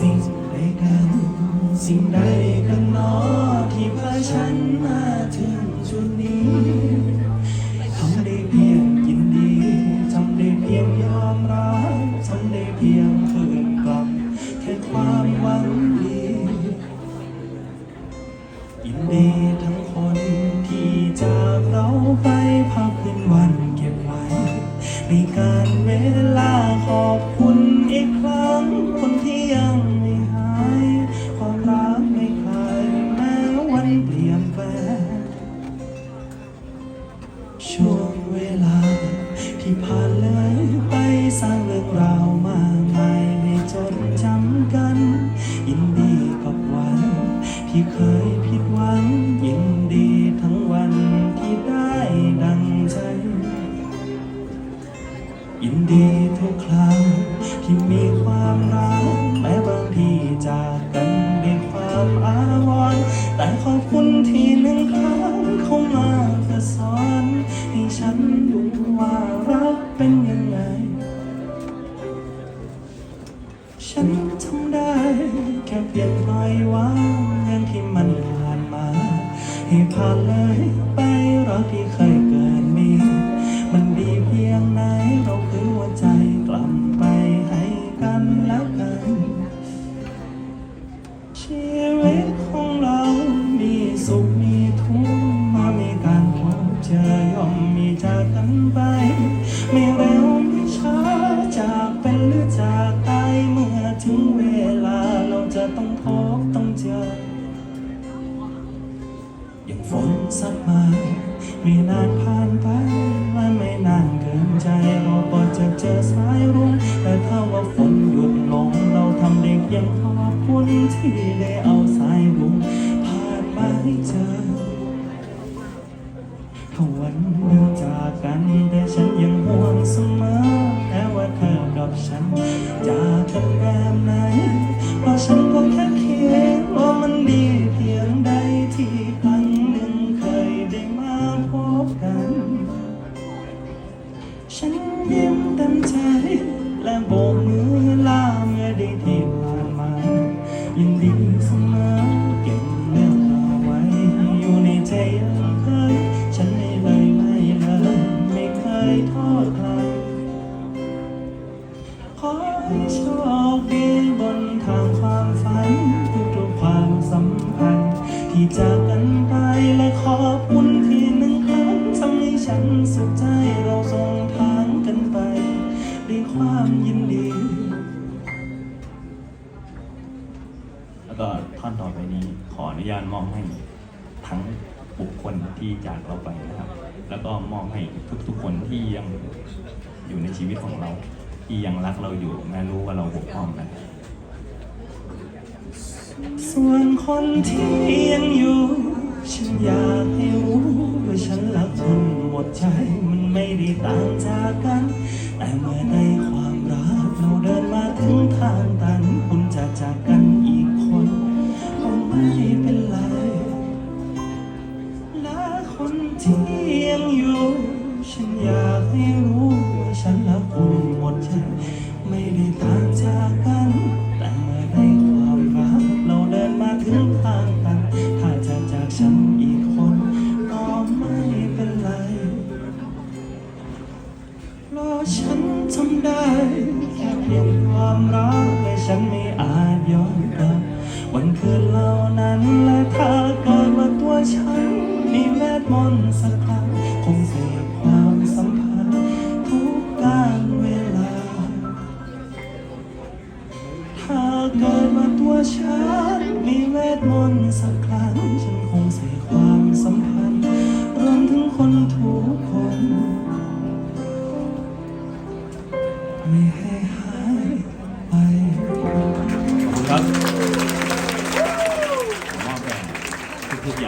สิ่งใดกันสิ่งใดกันนอที่พาฉันมาถึงจุดนี้ ในการเวลาขอบคุณอีกครั้ง คนที่ยังไม่หาย ความรักไม่คลายแม้วันเปลี่ยนแปลงช่วงเวลาที่ผ่านเลยไปสร้างเรื่องราวมา ดีทุกครั้งที่มีความรักแม้บางทีจากกันด้วยความอาวรณ์แต่ขอบคุณที่หนึ่งครั้งเข้ามาเพื่อสอนให้ฉันรู้ว่ารักเป็นยังไง ฉันทำได้แค่เพียงปล่อยวางเรื่องที่มันผ่านมา ให้ผ่านเลย ไม่นานผ่านไปและไม่นานเกินใจเราก็จะเจอสายรุ้งแต่ถ้าว่าฝนหยุดลงเราทำเด็กยังขอบคุณที่ได้เอาสายรุ้งผ่านมาให้เจอ และโบกมือลาเมื่อได้ที่ผ่านมา ยินดีเสมอเก็บเรื่องราวไว้ อยู่ในใจยังเคย ฉันไม่เลยไม่เลยไม่เคยทอดใคร ขอให้โชคดีบนทางความฝันทุกๆความสัมพันธ์ที่จา แล้วก็ท่อนต่อไปนี้ขออนุญาตมอบให้ทั้งบุคคลที่จากเราไปนะครับ แล้วก็มอบให้ทุกๆคนที่ยังอยู่ในชีวิตของเรา ที่ยังรักเราอยู่แม้รู้ว่าเราบกพร่องนะส่วนคนที่ยังอยู่ฉันอยากให้รู้ว่าฉันรักคุณหมดใจมันไม่ได้ต่างจากกัน แต่เมื่อใน ที่ยังอยู่ฉันอยากให้รู้ว่าฉันรักคุณหมดใจไม่ได้ต่างจากกัน แต่เมื่อในความรักเราเดินมาถึงทางตันถ้าจะจากฉันอีกคนก็ไม่เป็นไรเพราะฉันทำได้แค่เพียงความรักและฉันไม่อาจย้อนกลับวันคืนเหล่านั้นและถ้าเกิดว่าตัวฉัน เวทมนต์สักครั้งคงเสียความสัมพันธ์ทุกการเวลา ถ้าเกิดว่าตัวฉันมีเวทมนต์สักครั้งฉันคงเสียความสัมพันธ์รวมถึงคนทุกคน ไม่ให้ห